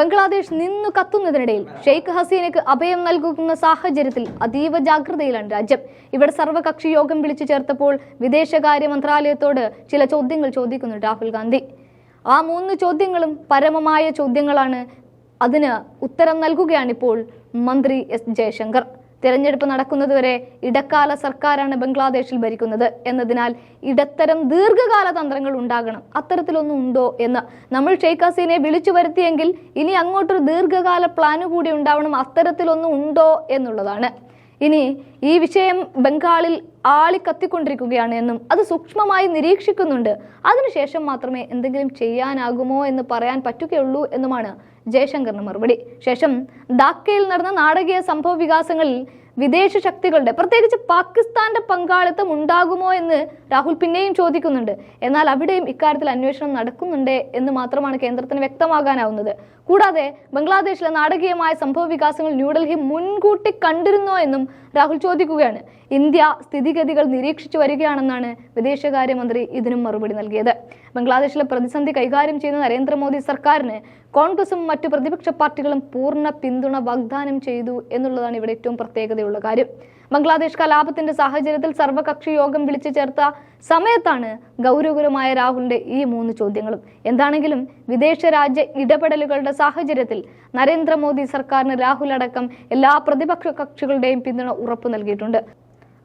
ബംഗ്ലാദേശ് നിന്നു കത്തുന്നതിനിടയിൽ ഷെയ്ഖ് ഹസീനക്ക് അഭയം നൽകുന്ന സാഹചര്യത്തിൽ അതീവ ജാഗ്രതയിലാണ് രാജ്യം. ഇവിടെ സർവകക്ഷി യോഗം വിളിച്ചു ചേർത്തപ്പോൾ വിദേശകാര്യ മന്ത്രാലയത്തോട് ചില ചോദ്യങ്ങൾ ചോദിക്കുന്നു രാഹുൽ ഗാന്ധി. ആ മൂന്ന് ചോദ്യങ്ങളും പരമമായ ചോദ്യങ്ങളാണ് അതിന് ഉത്തരം നൽകുകയാണിപ്പോൾ മന്ത്രി എസ് ജയശങ്കർ. തിരഞ്ഞെടുപ്പ് നടക്കുന്നതുവരെ ഇടക്കാല സർക്കാരാണ് ബംഗ്ലാദേശിൽ ഭരിക്കുന്നത്. എന്നതിനാൽ ഇടത്തരം ദീർഘകാല തന്ത്രങ്ങൾ ഉണ്ടാകണം. അത്തരത്തിലൊന്നും ഉണ്ടോ എന്ന് നമ്മൾ ഷെയ്ഖ് ഹസീനെ വിളിച്ചു വരുത്തിയെങ്കിൽ ഇനി അങ്ങോട്ടൊരു ദീർഘകാല പ്ലാന് കൂടി ഉണ്ടാവണം. അത്തരത്തിലൊന്നും ഉണ്ടോ എന്നുള്ളതാണ്. ഇനി ഈ വിഷയം ബംഗാളിൽ ആളി കത്തിക്കൊണ്ടിരിക്കുകയാണ് എന്നും അത് സൂക്ഷ്മമായി നിരീക്ഷിക്കുന്നുണ്ട്. അതിനുശേഷം മാത്രമേ എന്തെങ്കിലും ചെയ്യാനാകുമോ എന്ന് പറയാൻ പറ്റുകയുള്ളൂ എന്നുമാണ് ജയശങ്കറിന് മറുപടി. ശേഷം ധാക്കയിൽ നടന്ന നാടകീയ സംഭവ വികാസങ്ങളിൽ വിദേശ ശക്തികളുടെ പ്രത്യേകിച്ച് പാകിസ്ഥാന്റെ പങ്കാളിത്തം ഉണ്ടാകുമോ എന്ന് രാഹുൽ പിന്നെയും ചോദിക്കുന്നുണ്ട്. എന്നാൽ അവിടെയും ഇക്കാര്യത്തിൽ അന്വേഷണം നടക്കുന്നുണ്ടേ എന്ന് മാത്രമാണ് കേന്ദ്രത്തിന് വ്യക്തമാകാനാവുന്നത്. കൂടാതെ ബംഗ്ലാദേശിലെ നാടകീയമായ സംഭവ വികാസങ്ങൾ ന്യൂഡൽഹി മുൻകൂട്ടി കണ്ടിരുന്നോ എന്നും രാഹുൽ ചോദിക്കുകയാണ് ഇന്ത്യ സ്ഥിതിഗതികൾ നിരീക്ഷിച്ചു വരികയാണെന്നാണ് വിദേശകാര്യമന്ത്രി ഇതിനും മറുപടി നൽകിയത്. ബംഗ്ലാദേശിലെ പ്രതിസന്ധി കൈകാര്യം ചെയ്യുന്ന നരേന്ദ്രമോദി സർക്കാരിന് കോൺഗ്രസും മറ്റു പ്രതിപക്ഷ പാർട്ടികളും പൂർണ പിന്തുണ വാഗ്ദാനം ചെയ്തു എന്നുള്ളതാണ് ഇവിടെ ഏറ്റവും പ്രത്യേകതയുള്ള കാര്യം. ബംഗ്ലാദേശ് കലാപത്തിന്റെ സാഹചര്യത്തിൽ സർവകക്ഷി യോഗം വിളിച്ചു ചേർത്ത സമയത്താണ് ഗൗരവകരമായ രാഹുലിന്റെ ഈ മൂന്ന് ചോദ്യങ്ങളും. എന്താണെങ്കിലും വിദേശ രാജ്യ ഇടപെടലുകളുടെ സാഹചര്യത്തിൽ നരേന്ദ്രമോദി സർക്കാരിന് രാഹുൽ അടക്കം എല്ലാ പ്രതിപക്ഷ കക്ഷികളുടെയും പിന്തുണ ഉറപ്പു നൽകിയിട്ടുണ്ട്.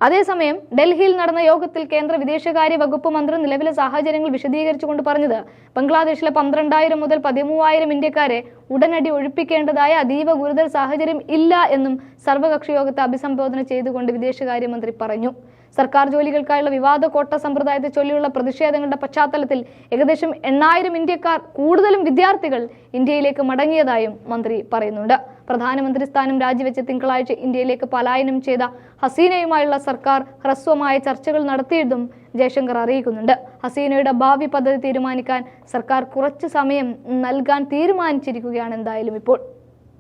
അതേസമയം ഡൽഹിയിൽ നടന്ന യോഗത്തിൽ കേന്ദ്ര വിദേശകാര്യ വകുപ്പ് മന്ത്രി നിലവിലെ സാഹചര്യങ്ങൾ വിശദീകരിച്ചുകൊണ്ട് പറഞ്ഞത് ബംഗ്ലാദേശിലെ പന്ത്രണ്ടായിരം മുതൽ പതിമൂവായിരം ഇന്ത്യക്കാരെ ഉടനടി ഒഴിപ്പിക്കേണ്ടതായ അതീവ ഗുരുതര സാഹചര്യം ഇല്ല എന്നും സർവകക്ഷി യോഗത്തെ അഭിസംബോധന ചെയ്തുകൊണ്ട് വിദേശകാര്യമന്ത്രി പറഞ്ഞു. സർക്കാർ ജോലികൾക്കായുള്ള വിവാദ കോട്ട സമ്പ്രദായത്തെ ചൊല്ലിയുള്ള പ്രതിഷേധങ്ങളുടെ പശ്ചാത്തലത്തിൽ ഏകദേശം എണ്ണായിരം ഇന്ത്യക്കാർ കൂടുതലും വിദ്യാർത്ഥികൾ ഇന്ത്യയിലേക്ക് മടങ്ങിയതായും മന്ത്രി പറയുന്നുണ്ട്. പ്രധാനമന്ത്രി സ്ഥാനം രാജിവെച്ച് തിങ്കളാഴ്ച ഇന്ത്യയിലേക്ക് പലായനം ചെയ്ത ഹസീനയുമായുള്ള സർക്കാർ ഹ്രസ്വമായ ചർച്ചകൾ നടത്തിയതും ജയശങ്കർ അറിയിക്കുന്നുണ്ട്. ഹസീനയുടെ ഭാവി പദ്ധതി തീരുമാനിക്കാൻ സർക്കാർ കുറച്ച് സമയം നൽകാൻ തീരുമാനിച്ചിരിക്കുകയാണ് എന്തായാലും ഇപ്പോൾ.